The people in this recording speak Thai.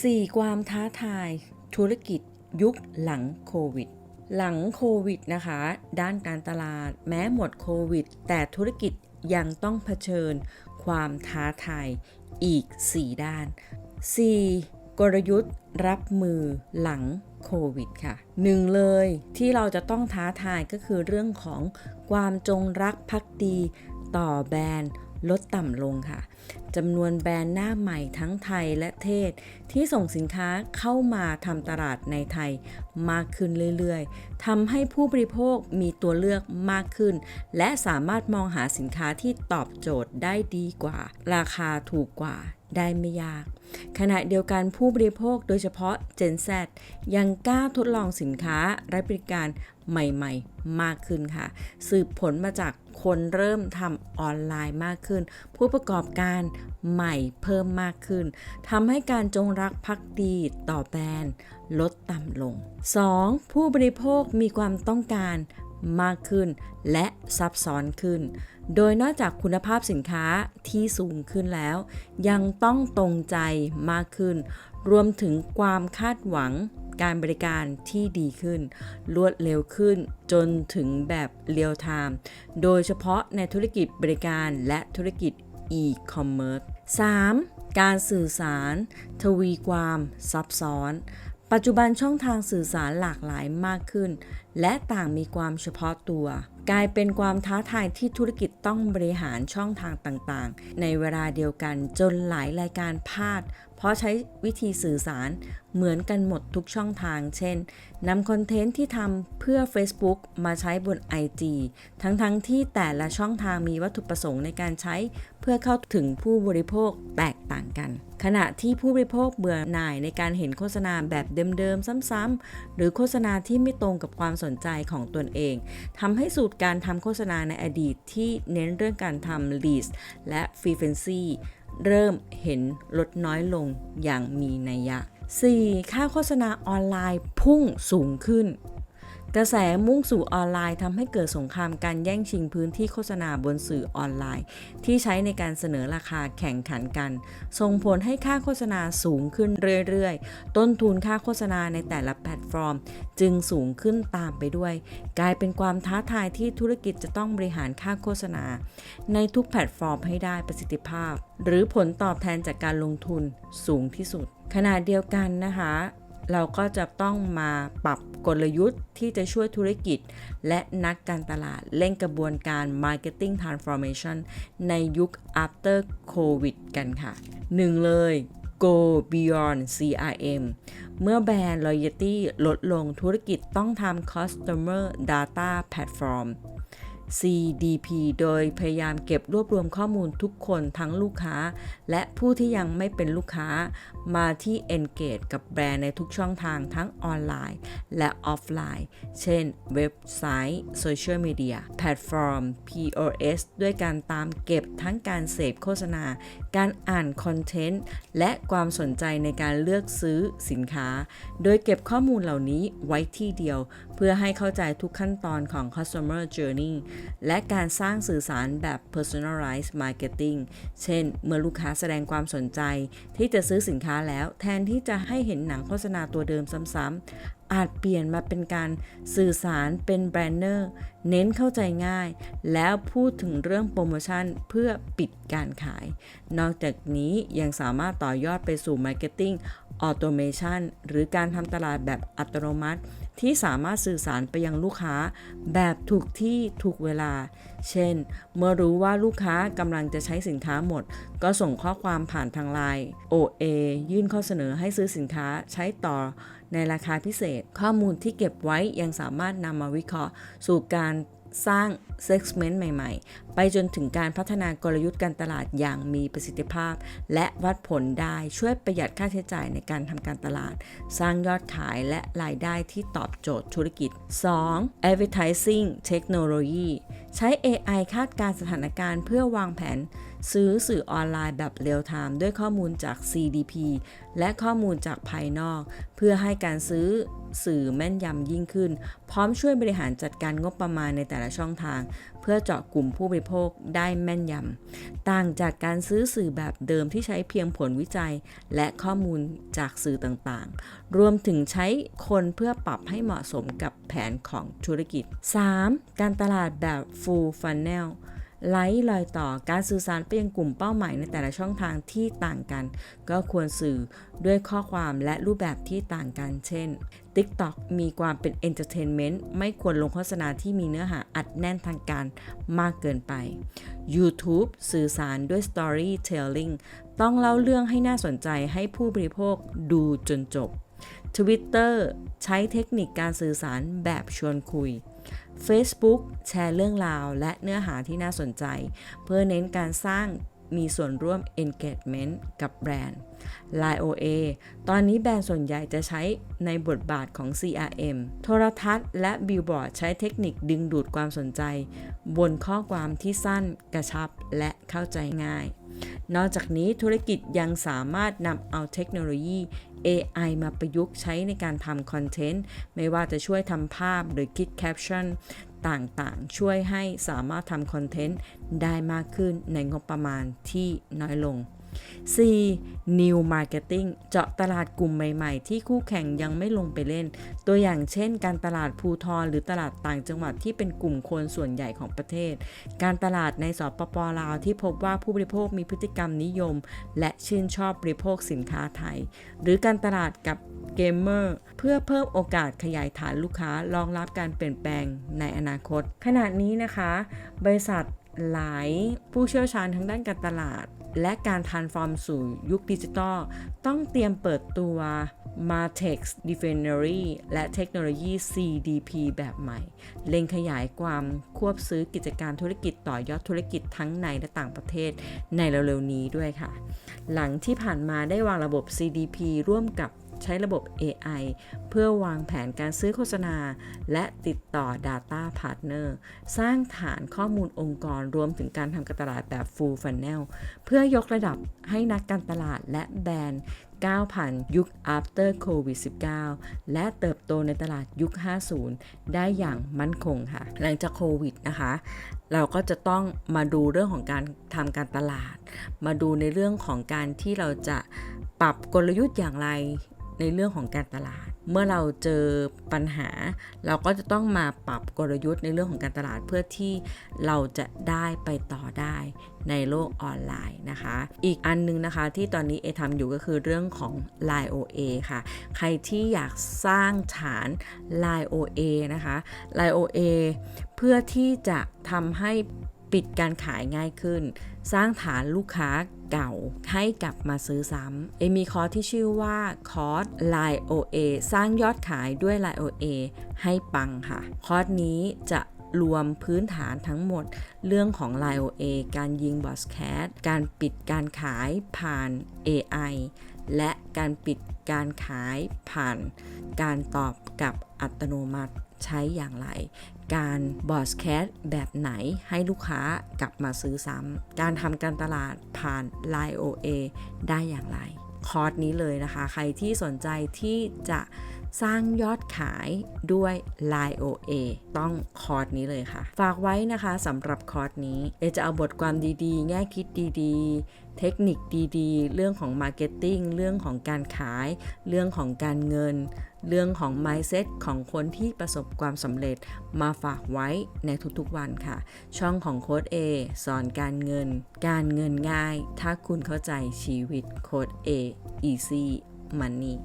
4 ความท้าทายธุรกิจยุคหลังโควิด หลังโควิดนะคะ ด้านการตลาดแม้หมดโควิด แต่ธุรกิจยังต้องเผชิญความท้าทายอีก 4 ด้าน 4. กลยุทธ์รับมือหลังโควิดค่ะหนึ่งเลยที่เราจะต้องท้าทายก็คือเรื่องของความจงรักภักดีต่อแบรนด์ลดต่ำลงค่ะ จำนวนแบรนด์หน้าใหม่ทั้งไทยและเทศ ที่ส่งสินค้าเข้ามาทำตลาดในไทยมากขึ้นเรื่อยๆทำให้ผู้บริโภคมีตัวเลือกมากขึ้น และสามารถมองหาสินค้าที่ตอบโจทย์ได้ดีกว่า ราคาถูกกว่า ได้ไม่ยาก ขณะเดียวกันผู้บริโภคโดยเฉพาะ Gen Z ยังกล้าทดลองสินค้าและบริการใหม่ๆ มากขึ้นค่ะ สืบผลมาจากคนเริ่มทำออนไลน์มากขึ้น ผู้ประกอบการใหม่เพิ่มมากขึ้นทำให้การจงรักภักดีต่อแบรนด์ลดต่ำลง 2. ผู้บริโภคมีความต้องการ มากขึ้น และซับซ้อนขึ้น โดยนอกจากคุณภาพสินค้าที่สูงขึ้นแล้ว ยังต้องตรงใจมากขึ้น รวมถึงความคาดหวังการบริการที่ดีขึ้น รวดเร็วขึ้นจนถึงแบบเรียลไทม์ โดยเฉพาะในธุรกิจบริการและธุรกิจ e-commerce 3. การสื่อสาร ทวีความซับซ้อน ปัจจุบันช่องทางสื่อสารหลากหลายมากขึ้น และต่างมีความเฉพาะตัว กลายเป็นความท้าทายที่ธุรกิจต้องบริหารช่องทางต่างๆ ในเวลาเดียวกันจนหลายรายการพลาด เพราะใช้วิธีสื่อสารเหมือนกันหมดทุกช่องทาง เช่นนำคอนเทนต์ที่ทำเพื่อ Facebook มาใช้บน IG ทั้งๆทที่แต่ละช่องทางมีวัตถุประสงค์ในการใช้ เพื่อเข้าถึงผู้บริโภคแตกต่างกัน ขณะที่ผู้บริโภคเบื่อหน่ายในการเห็นโฆษณาแบบเดิมๆ ซ้ำๆ หรือโฆษณาที่ไม่ตรงกับความสนใจของตนเอง ทำให้สูตรการทำโฆษณาในอดีตที่เน้นเรื่องการทำ leads และ frequency เริ่มเห็นลดน้อยลงอย่างมีนัยยะ 4. ค่าโฆษณาออนไลน์พุ่งสูงขึ้น กระแสมุ่งสู่ออนไลน์ทำให้เกิดสงครามการแย่งชิงพื้นที่โฆษณาบนสื่อออนไลน์ ที่ใช้ในการเสนอราคาแข่งขันกัน ส่งผลให้ค่าโฆษณาสูงขึ้นเรื่อยๆ ต้นทุนค่าโฆษณาในแต่ละแพลตฟอร์ม จึงสูงขึ้นตามไปด้วย กลายเป็นความท้าทายที่ธุรกิจจะต้องบริหารค่าโฆษณา ในทุกแพลตฟอร์มให้ได้ประสิทธิภาพ หรือผลตอบแทนจากการลงทุนสูงที่สุดขณะเดียวกันนะคะ เราก็จะต้องมาปรับกลยุทธ์ที่จะช่วยธุรกิจ และนักการตลาดเร่งกระบวนการ Marketing Transformation ในยุค after COVID กันค่ะ 1 เลย Go Beyond CRM เมื่อแบรนด์ loyalty ลดลงธุรกิจต้องทำ Customer Data Platform CDP โดยพยายามเก็บรวบรวมข้อมูลทุกคนทั้งลูกค้า และผู้ที่ยังไม่เป็นลูกค้ามาที่ Engage กับแบรนด์ในทุกช่องทางทั้งออนไลน์ และออฟไลน์ เช่น เว็บไซต์โซเชียลมีเดียแพลตฟอร์ม POS ด้วยการตามเก็บทั้งการเสพโฆษณา การอ่านคอนเทนต์ และความสนใจในการเลือกซื้อสินค้า โดยเก็บข้อมูลเหล่านี้ไว้ที่เดียว เพื่อให้เข้าใจทุกขั้นตอนของ customer journey และการสร้างสื่อสารแบบ personalized marketing เช่น เมื่อลูกค้าแสดงความสนใจที่จะซื้อสินค้าแล้ว แทนที่จะให้เห็นหนังโฆษณาตัวเดิมซ้ำๆ อาจเปลี่ยนมาเป็นการสื่อสารเป็นแบรนเนอร์ เน้นเข้าใจง่าย แล้วพูดถึงเรื่องโปรโมชั่นเพื่อปิดการขาย นอกจากนี้ยังสามารถต่อยอดไปสู่ Marketing Automation หรือการทำตลาดแบบอัตโนมัติ ที่สามารถสื่อสารไปยังลูกค้าแบบถูกที่ถูกเวลา เช่น เมื่อรู้ว่าลูกค้ากำลังจะใช้สินค้าหมด ก็ส่งข้อความผ่านทางไลน์ OA ยื่นข้อเสนอให้ซื้อสินค้าใช้ต่อในราคาพิเศษ ข้อมูลที่เก็บไว้ยังสามารถนำมาวิเคราะห์ สู่การ สร้าง segment ใหม่ ๆ ไปจนถึงการพัฒนากลยุทธ์การตลาดอย่างมีประสิทธิภาพ และวัดผลได้ช่วยประหยัดค่าใช้จ่ายในการทำการตลาด สร้างยอดขายและรายได้ที่ตอบโจทย์ธุรกิจ 2. advertising technology ใช้ AI คาดการสถานการณ์เพื่อวางแผน ซื้อสื่อออนไลน์แบบเรียลไทม์ด้วยข้อมูลจาก CDP และข้อมูลจากภายนอก เพื่อให้การซื้อ สื่อแม่นยำยิ่งขึ้น พร้อมช่วยบริหารจัดการงบประมาณในแต่ละช่องทาง เพื่อเจาะกลุ่มผู้บริโภคได้แม่นยำต่างจากการซื้อสื่อแบบเดิมที่ใช้เพียงผลวิจัย และข้อมูลจากสื่อต่างๆ รวมถึงใช้คนเพื่อปรับให้เหมาะสมกับแผนของธุรกิจ 3. การตลาดแบบ full funnel ไลท์ลอยต่อการสื่อสารไปยังกลุ่มเป้าหมายในแต่ละช่องทางที่ต่างกัน ก็ควรสื่อด้วยข้อความและรูปแบบที่ต่างกัน เช่น TikTok มีความเป็น Entertainment ไม่ควรลงโฆษณาที่มีเนื้อหาอัดแน่นทางการมากเกินไป YouTube สื่อสารด้วย Storytelling ต้องเล่าเรื่องให้น่าสนใจให้ผู้บริโภคดูจนจบ Twitter ใช้เทคนิคการสื่อสารแบบชวนคุย Facebook แชร์เรื่องราวและเนื้อหาที่น่าสนใจ เพื่อเน้นการสร้างมีส่วนร่วม engagement กับแบรนด์ Line OA ตอนนี้แบรนด์ส่วนใหญ่จะใช้ในบทบาทของ CRM โทรทัศน์และบิลบอร์ดใช้เทคนิคดึงดูดความสนใจ บนข้อความที่สั้นกระชับและเข้าใจง่าย นอกจากนี้ธุรกิจยังสามารถนำเอาเทคโนโลยี AI มาประยุกต์ใช้ในการทำคอนเทนต์ ไม่ว่าจะช่วยทำภาพหรือคิดแคปชั่นต่างๆ ช่วยให้สามารถทำคอนเทนต์ได้มากขึ้นในงบประมาณที่น้อยลง 4. New Marketing เจาะตลาดกลุ่มใหม่ๆ ที่คู่แข่งยังไม่ลงไปเล่น ตัวอย่างเช่น การตลาดภูทรหรือตลาดต่างจังหวัดที่เป็นกลุ่มคนส่วนใหญ่ของประเทศ การตลาดในสปปลาวที่พบว่าผู้บริโภคมีพฤติกรรมนิยม และชื่นชอบบริโภคสินค้าไทย หรือการตลาดกับเกมเมอร์เพื่อเพิ่มโอกาสขยายฐานลูกค้ารองรับการเปลี่ยนแปลงในอนาคต ขณะนี้นะคะ บริษัทหลายผู้เชี่ยวชาญทางด้านการตลาด และการทานฟอร์มสู่ยุคดิจิตอลต้องเตรียมเปิดตัว Martex Definery และเทคโนโลยี CDP แบบใหม่ เล็งขยายความควบซื้อกิจการธุรกิจต่อยอดธุรกิจทั้งในและต่างประเทศในเร็วๆนี้ด้วยค่ะ หลังที่ผ่านมาได้วางระบบ CDP ร่วมกับ ใช้ระบบ AI เพื่อวางแผนการซื้อโฆษณา และติดต่อ Data Partner สร้างฐานข้อมูลองค์กรรวมถึงการทำการตลาดแบบ Full Funnel เพื่อยกระดับให้นักการตลาดและแบรนด์ก้าวผ่านยุค after COVID 19และเติบโตในตลาดยุค 50 ได้อย่างมั่นคงค่ะ หลังจากโควิดนะคะ เราก็จะต้องมาดูเรื่องของการทำการตลาด มาดูในเรื่องของการที่เราจะปรับกลยุทธ์อย่างไร ในเรื่องของการตลาด เมื่อเราเจอปัญหา เราก็จะต้องมาปรับกลยุทธ์ในเรื่องของการตลาดเพื่อที่เราจะได้ไปต่อได้ในโลกออนไลน์นะคะ อีกอันนึงนะคะที่ตอนนี้เอทำอยู่ก็คือเรื่องของ Line OA ค่ะ ใครที่อยากสร้างฐาน Line OA นะคะ Line OA เพื่อที่จะทำให้ ปิดการขายง่ายขึ้น สร้างฐานลูกค้าเก่าให้กลับมาซื้อซ้ำเอมีคอร์สที่ชื่อว่าคอร์ส Line OA สร้างยอดขายด้วย Line OA ให้ปังค่ะ คอร์สนี้จะรวมพื้นฐานทั้งหมด เรื่องของ Line OA การยิงบอสแคสการปิดการขายผ่าน AI และการปิดการขายผ่านการตอบกับ อัตโนมัติใช้อย่างไร การบอสแคสแบบไหนให้ลูกค้ากลับมาซื้อซ้ำ การทำการตลาดผ่าน Line OA ได้อย่างไร คอร์สนี้เลยนะคะ ใครที่สนใจที่จะ สร้างยอดขายด้วย Line OA ต้องคอร์สนี้เลยค่ะ ฝากไว้นะคะสำหรับคอร์สนี้เอจะเอาบทความดีๆ แง่คิดดีๆ เทคนิคดีๆ เรื่องของ Marketing เรื่องของการขาย เรื่องของการเงิน เรื่องของ mindset ของคนที่ประสบความสำเร็จมาฝากไว้ในทุกๆวันค่ะ ช่องของโค้ด A สอนการเงิน การเงินง่าย ถ้าคุณเข้าใจชีวิตโค้ด A easy money